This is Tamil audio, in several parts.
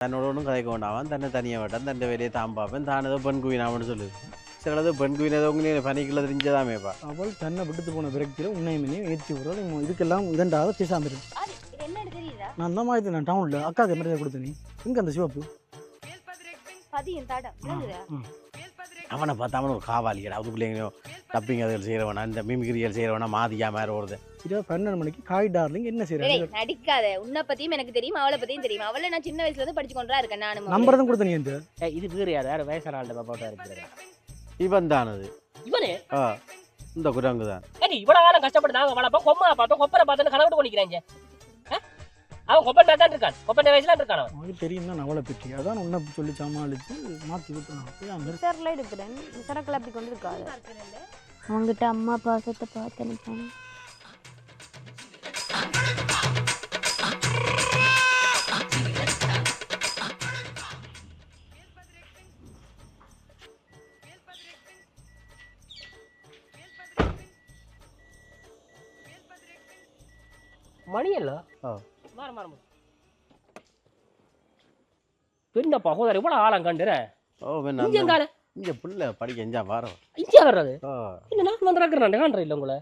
தன்னோட ஒன்றும் கதைக்க வேண்டாம் தன்னை தனியாக விட்டான் தன்னை வெளியே தான் பார்ப்பேன் தான் ஏதோ பெண் குவினாமனு சொல்லுது சிலது பெண் குவின் ஏதோ உங்களுக்கு பனிக்குள்ள தெரிஞ்சதாமேப்பா அவள் தன்னை விட்டுட்டு போன விரக்தியில் உன்னையுமே ஏற்றி விடுறோம் இதுக்கெல்லாம் இதண்டாக பேசாந்துரு அது என்னன்னு தெரியுதா நான் அந்த மாதிரி நான் டவுனில் அக்காவுக்கு மரியாதை கொடுத்தேன் நீ எங்கே அந்த சிவப்பு பதியும் தடம் அவனை பார்த்தா அவன் ஒரு காவாளியடா அதுக்குள்ளே எங்கேயோ டப்பிங் அதுகள் செய்கிறவனா இந்த மிமிகிரிகள் செய்கிறவனா மாதியா மாதிரி வருது இரவு பன்னெண்டு மணிக்கு காய் டார்லிங் என்ன செய்யறாங்க நடிக்காத. உன்னை பத்தியும் எனக்கு தெரியும் அவளை பத்தியும் தெரியும். அவளை நான் சின்ன வயசுல இருந்து படிச்சு கொண்டா இருக்கேன் நானும். நம்பர் தான் கொடுத்த நீ இந்த இது வேறு யார்? யார் வயசான ஆள்கிட்ட பாப்பாட்டா இருக்கிறாரு இவன் தானது? இவனே? ஆ இந்த குரங்கு தான் ஏடி இவ்வளவு காலம் கஷ்டப்பட்டு நாங்க வளர்ப்போம் கொம்மா பார்த்தோம் கொப்பரை பார்த்தோன்னு கனவு கொண்டிக்கிறாங்க அவன் கொப்பன் தான் இருக்கான். கொப்பன் வயசுல இருக்கான் அவன். அவனுக்கு தெரியும் தான் அவளை பற்றி. அதான் உன்னை சொல்லி சமாளித்து மாற்றி விட்டுனான் சார்ல எடுக்கிறேன் சரக்கில் அப்படி கொண்டு இருக்காது அவங்ககிட்ட அம்மா பாசத்தை பார்த்து அனுப்பாங்க மணி இல்ல? மாற என்னப்பா ஹோதார் இவ்வளவு ஆழம் கண்டுற? ஓ இங்க எங்கால இங்கே பிள்ளை படிக்க எஞ்சா வாரம் இங்கே வர்றது? இல்ல நான் வந்து இருக்கிறேன் காண்ற இல்ல உங்களை?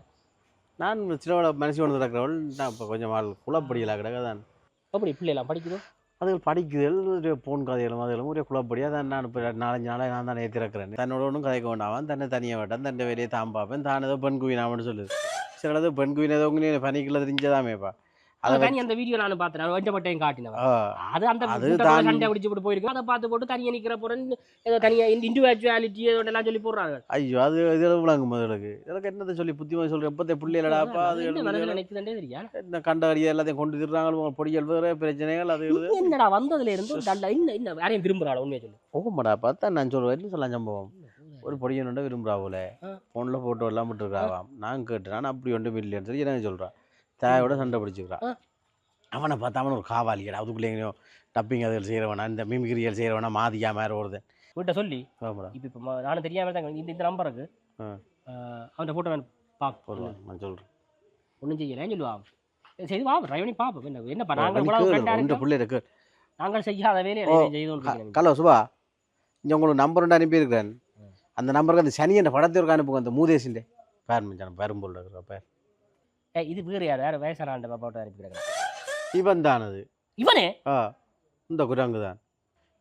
நான் சின்னவள மனசு கொண்டு இருக்கிறவள் நான் இப்போ கொஞ்சம் ஆள் குளப்படியலாக கிடக்க தான் அப்படி பிள்ளைலாம் படிக்குது? அதுகள் படிக்குதல் போன் கதைகளும் அதுகளும் ஒரே குழப்படியாக தான் நான் இப்போ நாலஞ்சு நாளாக நான் தான் ஏற்றிருக்கிறேன் தன்னோட ஒன்றும் கதைக்க வேண்டாம். தன்னை தனியாக விட்டான் தன்னை வெளியே தான் பார்ப்பேன். தான் ஏதோ பெண் குவினாமனு சொல்லுது. சிலது பெண் குவின் ஏதோ உங்களுக்கு பனிக்குள்ள தெரிஞ்சதாமேப்பா. தனி அந்த வீடியோ நான் பார்த்தேன் வெட்டப்பட்டையும் காட்டினவன். அது அந்த. சண்டை பிடிச்சு போட்டு போயிருக்கு. அதை பார்த்து போட்டு தனியா நிக்கிற போறேன் ஏதோ தனியா இண்டிவிஜுவாலிட்டி எல்லாம் சொல்லி போடுறாங்க. ஐயோ அது இது விளங்கும் முதலுக்கு இதற்கு என்னத்தை சொல்லி புத்திமதி சொல்கிறேன் எப்போதே பிள்ளைலடாப்பா அது. நினைக்குதுன்றே தெரியா என்ன எல்லாத்தையும் கொண்டு திடுறாங்க பொடிகள் வேறு பிரச்சனைகள் அது என்னடா வந்ததுல இருந்து இன்னும் இன்னும் வேறையும் விரும்புறாள் உண்மையை சொல்லு. போகும்டா பார்த்தா நான் என்ன சொல்லலாம் சம்பவம்? ஒரு பொடியனுண்ட விரும்புறா போல. ஆ. ஃபோனில் போட்டோ எல்லாம் விட்டுருக்காவாம் நான் கேட்டேன் நான் அப்படி ஒன்றும் இல்லைன்னு சொல்லி எனக்கு சொல்கிறான் தேவையோட சண்டை பிடிச்சிக்கிறான். அவனை பார்த்தா அவன் ஒரு காவாளியடா அதுக்குள்ளே எங்கேயோ டப்பிங் அதுகள் செய்கிறவனா இந்த மிமிகிரிகள் செய்கிறவனா மாதியா மாதிரி வருது வீட்டை சொல்லி இப்போ இப்போ நானும் தெரியாம தான் இந்த இந்த நம்பருக்கு. அவன் போட்டோ நான் பார்க்க சொல்லுவான் நான் சொல்கிறேன் ஒன்றும் செய்யலேன்னு சொல்லுவான் சரி வா ட்ரை பண்ணி பார்ப்போம் என்ன ரெண்டு இருக்கோம். பிள்ளை இருக்கு நாங்கள் செய்யாத வேலையை கலோ சுபா. இங்கே உங்களுக்கு நம்பர் ஒன்று அனுப்பியிருக்கிறேன். அந்த நம்பருக்கு அந்த சனி என்ற படத்தை ஒரு அனுப்புங்க அந்த மூதேசிൻ്റെ பேர் மச்சான் பெரும்புள்ள இருக்கிற பேர். இது வேறு யார்? யார் வயசான ஆண்ட பாப்பாட்ட அனுப்பிக்கிறேன் இவன் தானது இவனே? ஆ இந்த குரங்கு தான்.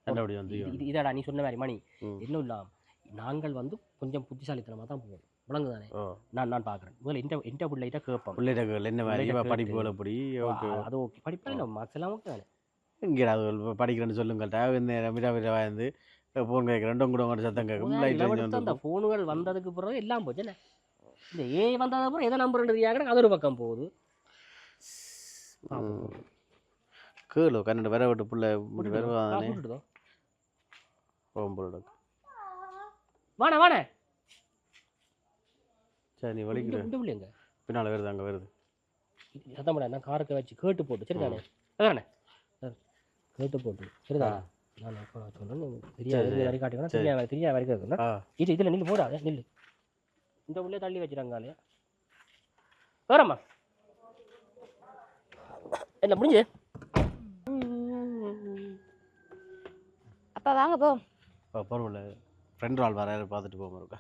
என்னபடி வந்து இது- இதடா நீ சொன்ன மாதிரி மணி. இன்னும் இல்லாம் நாங்கள் வந்து கொஞ்சம் புத்திசாலித்தனமாக தான் போவோம். விளங்கு தானே? நான் நான் பார்க்குறேன் முதல்ல இந்த இந்த பிள்ளைகிட்ட கேட்போம்? பிள்ளைகள் என்ன பிள்ளைகிட்ட இவன் படிப்பு. எப்படி ஓகே அது ஓகே. படிப்பா இல்லை மார்க்ஸ் எல்லாம் ஓகே தானே? இங்கே அது படிக்கிறேன்னு சொல்லுங்கள்ட்ட இந்த மிரா மிரா வந்து ஃபோன் கேட்குறேன் உங்கள்ட்ட சத்தம் கேட்கும் அந்த ஃபோனுகள் வந்ததுக்கு பிறகு எல்லாம் போச்சு என்ன? இந்த ஏ வந்ததுக்கு அப்புறம் எதை நம்புறது அது ஒரு பக்கம் போகுது. கேளு கன்னட வர விட்டு பிள்ளை இப்படி கூட்டுதோ போகும்போது வாணே வாணே. சரி நீ வலிக்கிற பிள்ளைங்க பின்னால் வருது அங்கே வருது. சத்தம் பண்ண நான் காரத்தை வச்சு கேட்டு போட்டு சரிதானே? அதானே கேட்டு போட்டு சரிதானே நான் சொன்னேன் தெரியாத சரி, சரி. வரி காட்டுக்கணும். சரி. தெரியாத தெரியாத வரைக்கும் இருக்குன்னா இது இதில் நில்லு போடாதே நில்லு. இந்த உள்ளே தள்ளி வச்சுட்டாங்க வேறம்மா. என்ன முடிஞ்சு? அப்பா வாங்க போ. பரவாயில்ல. ஃப்ரெண்ட் ஆள் வர பார்த்துட்டு போக இருக்கா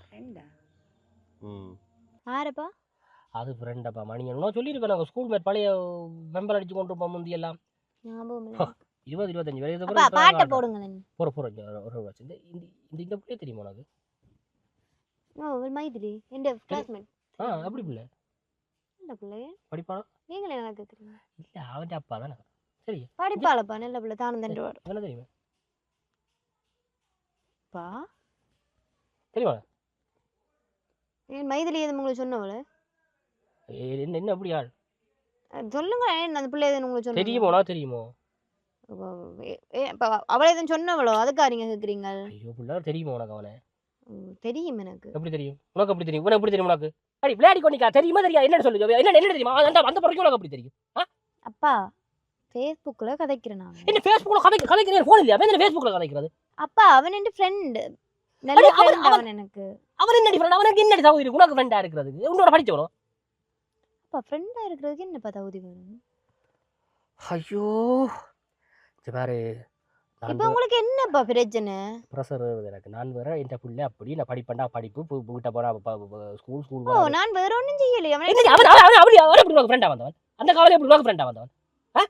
ம். ஆரப்பா அது ஃப்ரெண்டப்பா மணி. என்ன சொல்லியிருக்கேன் நாங்கள் ஸ்கூல் மேட் பழைய வெம்பல் அடிச்சு கொண்டு இருப்போம் முந்தி எல்லாம். இருபது இருபத்தஞ்சு பாட்டை போடுங்க போகிற போகிற ஒரு இந்த இந்த இந்த பிள்ளைய தெரியுமா உனக்கு? ஓ ஒரு மைதிலி எந்த கிளாஸ்மேட் ஆ அப்படி பிள்ளை? நல்ல பிள்ளை படிப்பானா நீங்களே நல்லா கேட்குறீங்க இல்லை அவன் அப்பா தானே. சரி. படிப்பாளப்பா நல்ல பிள்ளை தானும் தண்டு வரும் என்ன தெரியுமா. பா. தெரியுமா? ஏன் மைதிலி எதுவும் உங்களுக்கு சொன்னவள என்ன என்ன அப்படி ஆள்? சொல்லுங்க அந்த பிள்ளை எதுவும் உங்களுக்கு சொன்ன தெரியுமோ உனக்கு தெரியுமோ? அவளை எதுவும் சொன்னவளோ அதுக்கா நீங்க கேட்குறீங்க ஐயோ பிள்ளை தெரியுமா உனக்கு அவனை தெரியும் எனக்கு. எப்படி தெரியும்? உனக்கு எப்படி தெரியும்? உனக்கு எப்படி தெரியும் உனக்கு? அடி விளையாடி கொண்டிக்கா. தெரியுமா தெரியா? என்ன சொல்லு என்ன என்ன தெரியுமா? அந்த அந்த பிறகு உனக்கு எப்படி தெரியும். அப்பா ஃபேஸ்புக்கில் கதைக்கிறேன் நான். என்ன ஃபேஸ்புக்கில் கதை கதைக்கிறேன்? ஃபோன் இல்லையா? என்ன ஃபேஸ்புக்கில் கதைக்கிறது? அப்பா அவன் என் ஃப்ரெண்டு நல்ல ஃப்ரெண்ட் அவன் எனக்கு. அவன் என்ன ஃப்ரெண்ட் அவனுக்கு என்ன சகோதரி உனக்கு ஃப்ரெண்டாக இருக்கிறதுக்கு? உன்னோட படிச்சவனும் அப்பா ஃப்ரெண்டா இருக்கிறதுக்கு என்னப்பா தகுதி வேணும் ஐயோ. பாரு. இப்போ உங்களுக்கு என்னப்பா பிரச்சனை? ப்ரெஷர் ஏறுது எனக்கு. நான் வேற என் பிள்ளை அப்படி நான் படிப்பேன்டா படிப்பு பு- வீட்டை போறா ஸ்கூல் ஸ்கூல் ஓ நான் வேற ஒன்றும் செய்யலையே. அவன் அவன் அவன் அப்படி அவன் எப்படி உனக்கு ஃப்ரெண்டா வந்தவன்? அந்த காவலை எப்படி உனக்கு ஃப்ரெண்டா வந்தவன்? ஆ?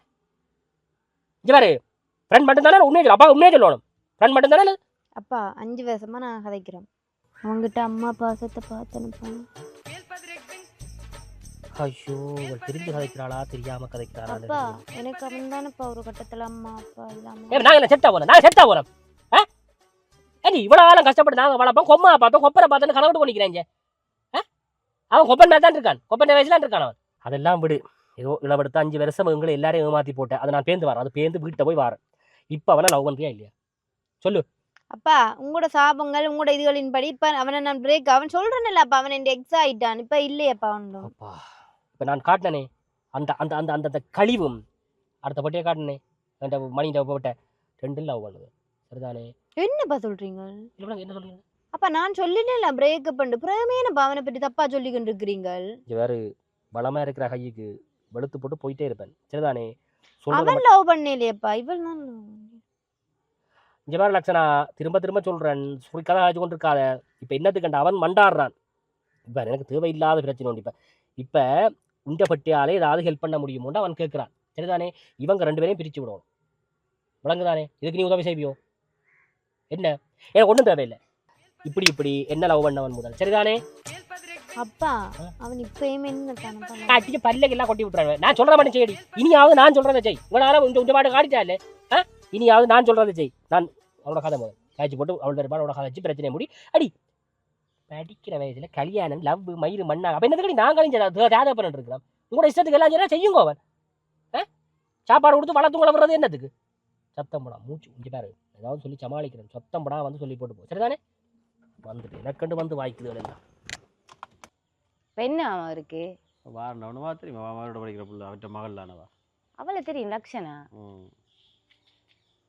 இங்க பாரு. ஃப்ரெண்ட் மட்டும் தானே உண்மையை அப்பா உண்மையை சொல்லணும். ஃப்ரெண்ட் மட்டும் தானே அப்பா அஞ்சு வருஷமா நான் கதைக்கிறேன். அவங்ககிட்ட அம்மா பாசத்தை பார்த்து ஐயோ இவள் தெரிஞ்சு கதைக்கிறாளா? தெரியாம கதைக்கிறாளா? அப்பா எனக்கு அவன் தானேப்பா ஒரு கட்டத்துல அம்மா அப்பா ஏ இல்லாம நாங்க என்ன செட்டா போறோம்? நான் செட்டா போறோம். ஏடி இவ்வளவு காலம் கஷ்டப்பட்டு நாங்க வளர்ப்போம் கொம்மா பார்த்தோம் கொப்பரை பார்த்தோன்னு கனவு பண்ணிக்கிறேன் ஆ? அவன் கொப்பன் மேல தான் இருக்கான். கொப்பன் வயசுல தான் இருக்கான் அவன். அதெல்லாம் விடு. ஏதோ இளவெடுத்து அஞ்சு வருஷம் இவங்களை எல்லாரையும் ஏமாத்தி போட்டேன் அதை நான் பேந்து வரேன். அது பேந்து வீட்டை போய் வரேன். இப்போ அவனை லவ் பண்றியா இல்லையா? அப்பா உங்களோட சாபங்கள் உங்களோட இதுகளின் படி இப்ப அவனை நான் பிரேக் அவன் சொல்றேன்ல அப்பா. அவன் என் எக்ஸ் ஆயிட்டான் இப்ப இல்லையப்பா அப்பா. இப்போ நான் காட்டினே அந்த அந்த அந்த அந்த அந்த கழிவும் அடுத்த பட்டியை காட்டினே அந்த மணிகிட்ட போட்ட ரெண்டு லவ் பண்ணுது சரிதானே? என்னப்பா சொல்றீங்க? இல்லை என்ன சொல்றீங்க? அப்பா நான் சொல்லல பிரேக்கப் பண்ணு பிரமே என்னப்பா அவனை பற்றி தப்பா சொல்லிக்கிட்டு இருக்கிறீங்க வேறு பலமா இருக்கிற கையுக்கு வெளுத்து போட்டு போயிட்டே இருப்பேன். சரிதானே? அவன் லவ் பண்ணலையப்பா இவள். இங்க பாரு லட்சணா திரும்ப திரும்ப சொல்றேன். சொல்லி கதை காய்ச்சி கொண்டு இருக்காத இப்போ என்னத்துக்கு கண்ட அவன் மண்டாடுறான். இப்போ எனக்கு தேவையில்லாத பிரச்சனை உண்டு. இப்போ இப்போ உண்ட பட்டியாலே ஏதாவது ஹெல்ப் பண்ண முடியுமோன்னு அவன் கேட்குறான். சரிதானே? இவங்க ரெண்டு பேரையும் பிரிச்சு விடணும். விளங்குதானே? இதுக்கு நீ உதவி செய்வியோ? என்ன? எனக்கு ஒன்றும் தேவையில்லை. இப்படி இப்படி. என்ன லவ் பண்ணவன் முதல்? சரிதானே? அப்பா. அவன் இப்பயுமே அடிச்சு பல்லுக்கெல்லாம் கொட்டி விட்டுறாரு நான் சொல்ற மட்டும் செய்யடி. இனியாவது நான் சொல்றதை செய். இவனால இந்த உண்ட பாட்டு காடிச்சா இல்லை? இனியாவது நான் சொல்றதை செய். நான் அவளோட கதை முதல். காய்ச்சி போட்டு அவளோட கதை வச்சு பிரச்சனை முடி. அடி படிக்கிற வயசுல கல்யாணம் லவ் மயிறு மண்ணா அப்ப என்னதுக்கு நான் கழிஞ்ச ராதா பண்ணிட்டு இருக்கிறோம் உங்களோட இஷ்டத்துக்கு எல்லாம் செய்யறா செய்யுங்க அவன். ஆ? சாப்பாடு கொடுத்து வளர்த்து உங்களை வர்றது என்னத்துக்கு? சத்தம் படா மூச்சு இங்க பாரு. ஏதாவது சொல்லி சமாளிக்கிறேன். சத்தம் படா வந்து சொல்லி போட்டு போ. சரிதானே? வந்துட்டு எனக்கண்டு வந்து வாய்க்குது எல்லாம். இப்ப என்ன அவன் இருக்கு வாரண்டவனவா தெரியுமா? அவனோட படிக்கிற புள்ள அவற்ற மகள்லானவா? அவளை தெரியும் லக்ஷனா? ம்.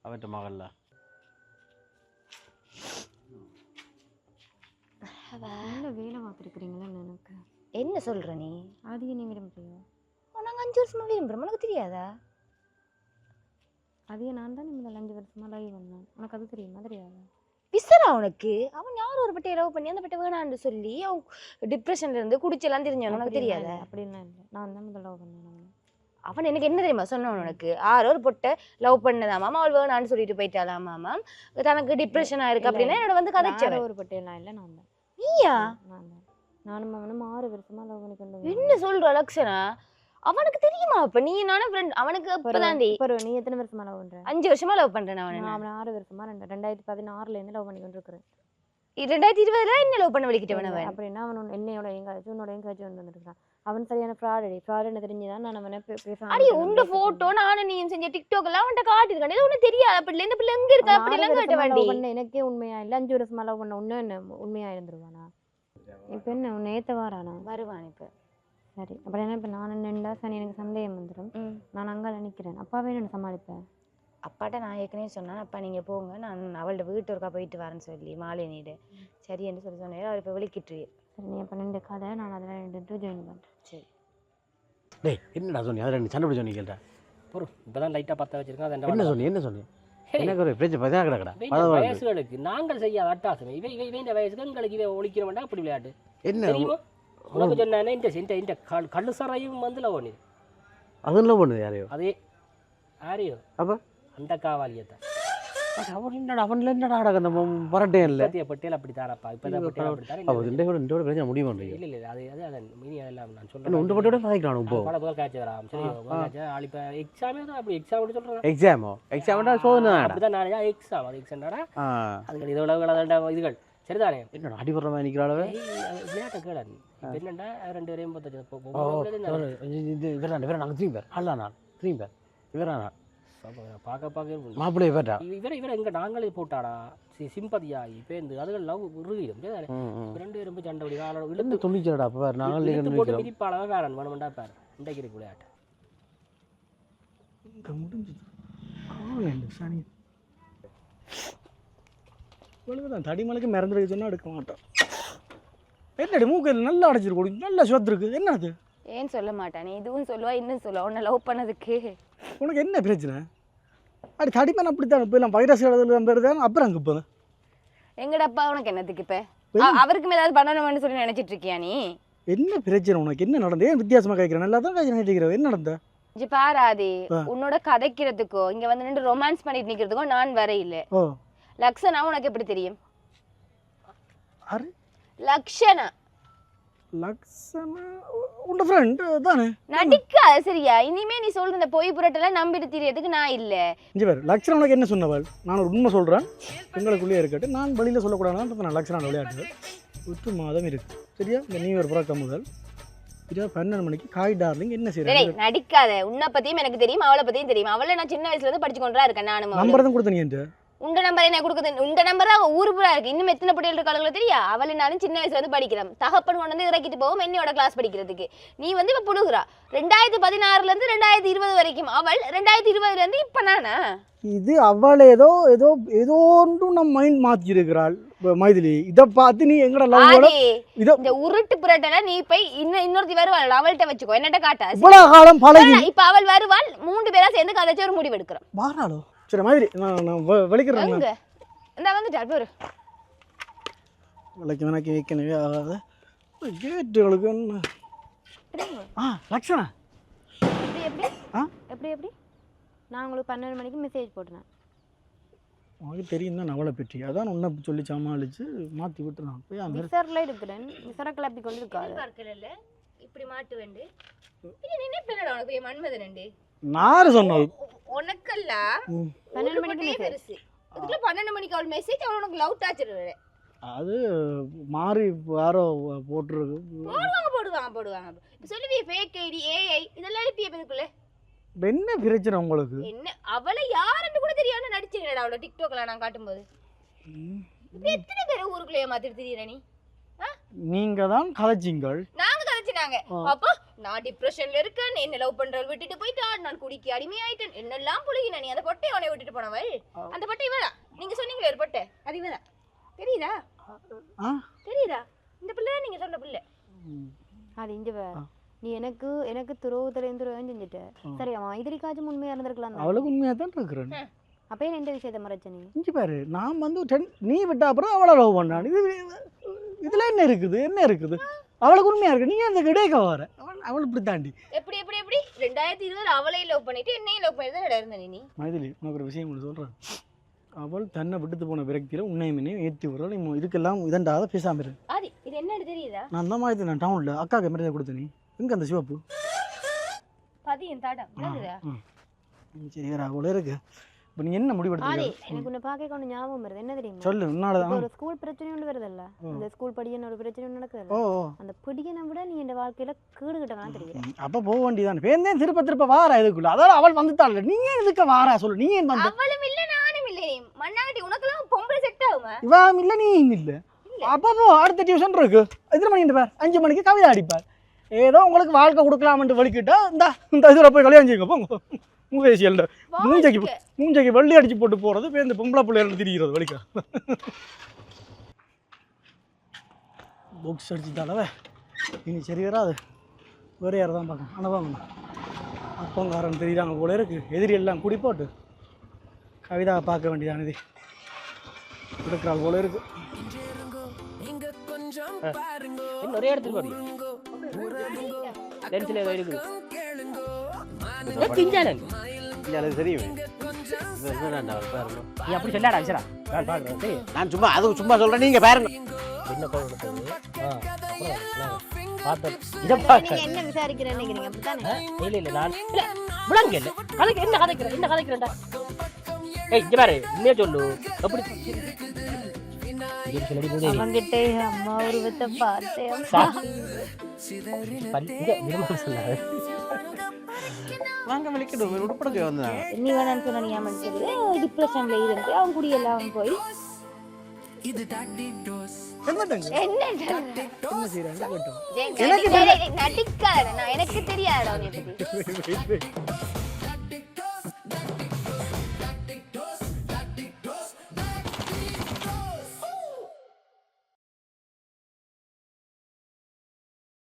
அவற்ற மகள்ல? நல்ல வேலை பார்த்துருக்குறீங்களா எனக்கு? என்ன சொல்ற நீ? அதிக நீ விரும்புறியா ஓ, நாங்க அஞ்சு வருஷமா விரும்புறோம். உனக்கு தெரியாதா? அதிக நான் தான் முதல்ல அஞ்சு வருஷமா லைவ் பண்ணேன் உனக்கு அது தெரியுமா? தெரியாதா? விசரா உனக்கு? அவன் யார் ஒரு பட்டையை லவ் பண்ணி அந்த பட்டை வேணான்னு சொல்லி அவன் டிப்ரெஷன்ல இருந்து குடிச்செல்லாம் தெரிஞ்சவன். உனக்கு தெரியாதா? அப்படிலாம் இல்லை. நான் தான் முதல்ல லவ் பண்ணேன் அவனை. எனக்கு என்ன தெரியுமா சொன்னவன் உனக்கு? ஆரோ ஒரு பொட்டை லவ் பண்ணதாமாம் அவள் வேணான்னு சொல்லிட்டு போயிட்டாலாமாம் தனக்கு டிப்ரெஷன் ஆயிருக்கு அப்படின்னா என்னோட வந்து வேற கதைச்சவன் ஒரு பட்டையெல்லாம் இல்லை நான் தான். நீயா? நானும் அவனும் ஆறு வருஷமா லவ் பண்ணி கொண்டு என்ன சொல்ற லக்ஷனா? அவனுக்கு தெரியுமா அப்ப? நீ நானும் ஃப்ரெண்ட் அவனுக்கு பரவ நீ எத்தனை வருஷமா லவ் பண்ற? அஞ்சு வருஷமா லவ் பண்றேன் அவனை. அவனை ஆறு வருஷமா ரெண்டு ரெண்டாயிரத்தி பதினாறுல இருந்து லவ் பண்ணி கொண்டு இருக்கிறேன் ரெண்டாயிரத்தி இருபதுல என்ன லவ் பண்ண வலிக்கிட்டவன் அவன்? அப்படின்னா அவன் என்னையோட எங்காச்சும் உன்னோட எங்காச்சும் வந்து வந்துருக்கான் அவன் சரியான ஃப்ராட் அடி. ஃப்ராடுன்னு தெரிஞ்சுதான் நான் அவனை பே- பேசாம அடி உண்ட போட்டோ. நானும் நீயும் செஞ்ச டிக்டாக் எல்லாம் அவன்கிட்ட காட்டிருக்கான் இது ஒண்ணு தெரியாது. அப்படி இந்த பிள்ளை எங்க இருக்கா? அப்படி எல்லாம் கேட்ட வேண்டி. பண்ண எனக்கே உண்மையா இல்ல. அஞ்சு வருஷமா லவ் பண்ண உன்ன என்ன உண்மையா இருந்துருவானா? இப்ப என்ன உன்னை ஏத்த வாரானா? வருவான் இப்ப. சரி. அப்புறம் என்ன இப்ப நான் நின்றா சனி எனக்கு சந்தேகம் வந்துடும் நான் அங்க நினைக்கிறேன் அப்பாவே என்ன சமாளிப்பேன் அப்பாட்ட நான் ஏற்கனவே சொன்னேன். அப்பா நீங்க போங்க. நான் அவள்கிட்ட வீட்டு ஒருக்கா போயிட்டு வரேன்னு சொல்லி மாலை நீடு. சரி என்று சொல்லி சொன்னேன். அவர் இப்ப விളിக்கிட்டு சரி நீ அப்ப நின்று கதை. நான் அதில் நின்றுட்டு ஜாயின் பண்றேன். சரி. டேய் என்னடா சொன்னி அதை ரெண்டு சண்டை பிடிச்ச சொன்னி கேட்டா பொறு இப்பதான் லைட்டா பத்த வச்சிருக்கேன் அது என்ன சொன்னி என்ன சொன்னி எனக்கு ஒரு பிரச்சனை கிடக்கடா வயசுகளுக்கு நாங்கள் செய்யாத அட்டாசம் இவை இவை இந்த வயசுக்கு எங்களுக்கு இவை ஒழிக்கிற வேண்டாம் அப்படி விளையாட்டு. என்ன? உனக்கு சொன்னேன் இந்த இந்த இந்த கல் கல்லு சரையும் வந்து லவ் பண்ணி பண்ணுது யாரையோ? அதே யாரையோ? அப்ப? அந்த காவாலியத்தை. அவன் என்னடா அவன்ல என்னடா அடக்க அந்த பரட்டே இல்லை பத்திய பட்டியல் அப்படி தானப்பா பட்டியல் அப்படி தானே கூட கூட பிரச்சனை முடிவு பண்ணுறீங்க இல்ல இல்ல அது அது அதன் மினி நான் சொல்றேன் உண்டு பட்டோட கதைக்கிறானு இப்போ பல புகழ் காய்ச்சி வராம் சரி ஆள் இப்போ எக்ஸாமே தான் அப்படி எக்ஸாம் அப்படி சொல்றேன் எக்ஸாமோ எக்ஸாம்டா சோதனை நானே எக்ஸாம் அது எக்ஸாம்டா இதோட அதோட இதுகள் சரிதானே என்னடா அடிபடுற மாதிரி நிற்கிறாளவே விளையாட்டை கேளன் இப்போ என்னண்டா ரெண்டு பேரையும் பத்து போ- போ- ஓ போ- போகிறது இது இவரான் திரும்பி பேர் அல்லா நான் திரும்பி பேர் இவரா நான் என்ன? பார்க்க பார்க்க. மாப்பிள்ளைய பேட்டா இவரை இவரை எங்க நாங்களே போட்டாடா? சி- சிம்பதியா இப்போ இந்த அதுகள் லவ் உருகிடும். ரெண்டு பேரும் சண்டை பிடி ஆளோட என்ன இழுத்து துணிச்சலடா அப்போ வேறு நாங்கள் போட்டு மிதிப்பாளவன் வேறன் வேணுமெண்டா பேர். இன்றைக்கு இருக்கு விளையாட்டு. இங்கே முடிஞ்சுது. காவேண்டு சனி. இவளுக்கு தான் தடிமலுக்கு மறந்துருக்கு சொன்னா எடுக்க மாட்டான். என்னடி மூக்கு நல்லா அடைச்சிருக்கு? நல்லா சொத்துருக்கு என்னது? ஏன் சொல்ல மாட்டானே? இதுவும் சொல்லுவா இன்னும் சொல்லுவா. உன்னை லவ் பண்ணதுக்கு. உனக்கு என்ன பிரச்சனை? அடி தடிமன் அப்படித்தான் இப்போ எல்லாம் வைரஸ் எழுதலாம் பேர் தான் அப்புறம் அங்கே இப்போ எங்கட அப்பா உனக்கு என்னத்துக்கு இப்ப அவருக்கும் ஏதாவது பண்ணணும்னு சொல்லி நினைச்சிட்டு இருக்கியா நீ? என்ன பிரச்சனை உனக்கு? என்ன நடந்தது? ஏன் வித்தியாசமாக கேட்குறேன் நல்லா தான் கேட்கிறேன் என்ன நடந்த? பாராதி. உன்னோட கதைக்கிறதுக்கோ இங்க வந்து நின்று ரொமான்ஸ் பண்ணிட்டு நிக்கிறதுக்கோ நான் வர இல்ல. ஓ. லக்ஷனா உனக்கு எப்படி தெரியும்? லக்ஷனா. லக்ஷனா உண்ட ஃப்ரெண்ட் தானே? நடிக்காத சரியா? இனிமே நீ சொல்ற இந்த பொய் புரட்டெல்லாம் நம்பிட்டு தெரியறதுக்கு நான் இல்ல. இங்கே பேர் லக்ஷனா உனக்கு என்ன சொன்னவள்? நான் ஒரு உண்மை சொல்கிறேன் எங்களுக்குள்ளேயே இருக்கட்டும் நான் வெளியில் சொல்லக்கூடாதுன்னு நான் லக்ஷனா விளையாட்டு. ஒற்று மாதம் இருக்கு. சரியா? இந்த நியூ இயர் பிறக்க முதல். இரவு பன்னெண்டு மணிக்கு காய் டார்லிங் என்ன செய்யறது நடிக்காத. உன்னை பத்தியும் எனக்கு தெரியும் அவளை பத்தியும் தெரியும். அவளை நான் சின்ன வயசுல இருந்து படிச்சு கொண்டா இருக்கேன் நானும். நம்பர் தான் கொடுத்த நீ என்கிட்ட. உண்ட நம்பர் என்ன கொடுக்குது? உண்ட நம்பர் தான் ஊர் பூரா இருக்கு. இன்னும் எத்தனை பிள்ளைகள் இருக்காளுங்களோ தெரியா? அவளை நானும் சின்ன வயசுல இருந்து படிக்கிறேன் தகப்பன் கொண்டு வந்து இறக்கிட்டு போவோம் என்னோட கிளாஸ் படிக்கிறதுக்கு. நீ வந்து இப்ப புடுகுறா ரெண்டாயிரத்தி பதினாறுல இருந்து ரெண்டாயிரத்தி இருபது வரைக்கும் அவள் ரெண்டாயிரத்தி இருபதுல இருந்து இப்ப நானா? இது அவள் ஏதோ ஏதோ ஏதோ ஒன்றும் நம்ம மைண்ட் மாற்றி இருக்கிறாள் மைதிலி. இதை பார்த்து நீ எங்கட லவ்வோட இதை இந்த உருட்டு புரட்டல நீ போய் இன்னும் இன்னொருத்தி வருவாள் அவள்கிட்ட வச்சுக்கோ. என்னட்ட காட்டா இவ்வளவு காலம் பழகி இப்ப அவள் வருவாள் மூன்று பேரா சேர்ந்து கதைச்சு ஒரு முடிவு எடுக்கிறோம் வாராளோ? சரி மாதிரி நான் நான் வெ- வெளிக்கிறேன் எங்க இந்த வந்துட்டாள் பேரு. விளக்கு எனக்கு வைக்கணுவே ஆகாது கேட்டுகளுக்கு என்ன? ஆ லக்ஷணா எப்படி எப்படி? ஆ? எப்படி எப்படி? நான் உங்களுக்கு பன்னெண்டு மணிக்கு மெசேஜ் போட்டேன் உனக்கு தெரியும் தான் அவளை பற்றி. அதான் உன்னை சொல்லி சமாளித்து மாற்றி விட்டுறான். போய் அந்த விசரில் இருக்கிறேன் விசர கிளப்பி கொண்டு இருக்காது இப்படி மாட்டு வேண்டு. நினைப்பேன் உனக்கு மன்மதன் நார் சொன்னது. உனக்கல்ல. பன்னெண்டு மணிக்கு பெருசு அதுக்குள்ள பன்னெண்டு மணிக்கு அவள் மெசேஜ் அவள் உனக்கு லவ் டாச்சர் அது மாறி யாரோ போட்டிருக்கு. போடுவாங்க போடுவாங்க போடுவாங்க. சொல்லுவிய ஃபேக் ஐடி ஏஐ இதெல்லாம் எழுப்பிய இதுக்குள்ள? என்ன பிரச்சனை உங்களுக்கு? என்ன அவளை யாருன்னு கூட தெரியாம நடிச்சிருக்கா அவளோட டிக்டாக்ல நான் காட்டும்போது. எத்தனை பேர் ஊருக்குள்ளே மாத்திட்டு தெரியற நீ? நீங்க தான் கதைச்சிங்கள் நாங்க ஆ. அப்போ நான் டிப்ரெஷன்ல இருக்கேன் என்ன லவ் பண்றவள் விட்டுட்டு போயிட்டா நான் குடிக்கு அடிமை ஆயிட்டேன் என்னெல்லாம் புழுகின நீ அந்த பொட்டை அவனை விட்டுட்டு போனவள். அந்த பொட்டை இவதான் நீங்க சொன்னீங்களே ஒரு பொட்டை. அது இவதான் தெரியுதா? தெரியுதா? இந்த பிள்ளை நீங்க சொன்ன பிள்ளை. அது ஆ. நீ எனக்கு எனக்கு துரோகத்துலேருந்து துரோகம் செஞ்சுட்ட. சரி அவன் இதுக்காச்சும் உண்மையாக இருந்திருக்கலாம். அவளுக்கு உண்மையாக தான் இருக்கிறேன். அப்ப ஏன் இந்த விஷயத்தை மறைச்ச நீ? இஞ்சி பாரு நான் வந்து நீ விட்ட அப்புறம் அவளை லவ் பண்ணான். இது இதுல என்ன இருக்குது? என்ன இருக்குது? அவளுக்கு உண்மையா இருக்கு. நீங்க அந்த கிடைக்க வர. அவள் அவள் இப்படி தாண்டி எப்படி எப்படி எப்படி? ரெண்டாயிரத்தி இருபது அவளையும் லவ் பண்ணிட்டு என்னையும் லவ் பண்ணி தான் இருந்த நீ மைதிலி உனக்கு ஒரு விஷயம் ஒன்று சொல்கிறேன் அவள் தன்னை விட்டுட்டு போன விரக்தியில் உன்னையுமே ஏற்றி விடுறாள். நீ இதுக்கெல்லாம் இதண்டாத பேசாம இரு. ஆதி இது என்னன்னு தெரியுதா? நான் தான் மாதிரி நான் டவுனில் அக்காவுக்கு மெரேஜ் கொடுத்த நீ. எங்கே அந்த சிவப்பு? தடம் ம். ம், சரி வேற அவ்வளோ இருக்கு. இப்போ நீ என்ன முடிவெடுத்து எனக்கு உன்னை பார்க்க கொண்டு ஞாபகம் வருது. என்ன தெரியுமா? சொல்லு உன்னால தான் ஒரு ஸ்கூல் பிரச்சனை ஒன்று வருதல்ல? ஓ. அந்த ஸ்கூல் படிக்கணும் ஒரு பிரச்சனை ஒன்று ஓ நடக்குதுல்ல? ஓ அந்த பிடிக்கனை விட நீ இந்த வாழ்க்கையில கேடு கிட்டவனா தெரியுது அப்போ போக வேண்டியதான் பேருந்தேன் திருப்ப திருப்ப வாரா இதுக்குள்ள? அதாவது அவள் வந்துட்டாள் நீ ஏன் இதுக்கு வாரா சொல்லு? நீ ஏன் வந்த? அவளும் இல்ல நானும் இல்லை. மண்ணாங்கட்டி உனக்கெல்லாம் பொம்பளை செட் ஆகுமா? இவன் இல்லை நீ இல்லை. அப்போ போ அடுத்த டியூஷன் இருக்கு. எத்தனை மணிக்கு பார்? அஞ்சு மணிக்கு கவிதை அடிப்பார். ஏதோ உங்களுக்கு வாழ்க்கை கொடுக்கலாம்னு வலிக்கிட்டா இந்த இந்த இதில் போய் கல்யாணம் செய்யுங்க போங்க. உங்க பேசியல்ல மூஞ்சைக்கு. மூஞ்சைக்கு வெள்ளி அடிச்சு போட்டு போறது இப்போ இந்த பொம்பளை பிள்ளைகள் திரிகிறது வலிக்க. பாக்ஸ் அடிச்சுட்டாலவே இனி சரி வராது. வேறு யாரை தான் பார்க்கணும் வாங்கணும் அப்பங்காரன் தெரியுறாங்க போல இருக்கு. எதிரி எல்லாம் குடி போட்டு கவிதா பார்க்க வேண்டியதான இது. போல இருக்கு. இன்னும் ஒரே இடத்துக்கு வரியா லென்ஸில் ஏதோ இருக்குது தெரியுமே. நீ அப்படி சொல்லாடா நான் பார்க்குறேன் சரி நான் சும்மா அது சும்மா சொல்கிறேன் நீங்கள் பாருங்க. என்ன கோவம் எடுத்தது? ஆ அப்புறம் நான் பார்த்தேன் இதை நீங்க பார்த்தேன் என்ன விசாரிக்கிறேன்னு நினைக்கிறீங்க? அப்படித்தானே? ஆ, இல்ல இல்ல நான் இல்ல விளங்க இல்ல கதைக்கு என்ன கதைக்கிறேன் என்ன கதைக்கிறேன்டா? ஏய் இங்க பாரு உண்மையா சொல்லு. எப்படி இது சொல்லடி போதே அவங்கிட்ட அம்மா உருவத்தை பார்த்தேன் நாங்கள் விളിக்கணும் உடுப்படக்கு வந்தாங்க நீ வேணான்னு சொன்ன நீ ஏமாந்து டிப்ரெஷன்ல இருந்து போய் செய்யறாங்க கேட்டோம் நடிக்காத நான் எனக்கு தெரியாதா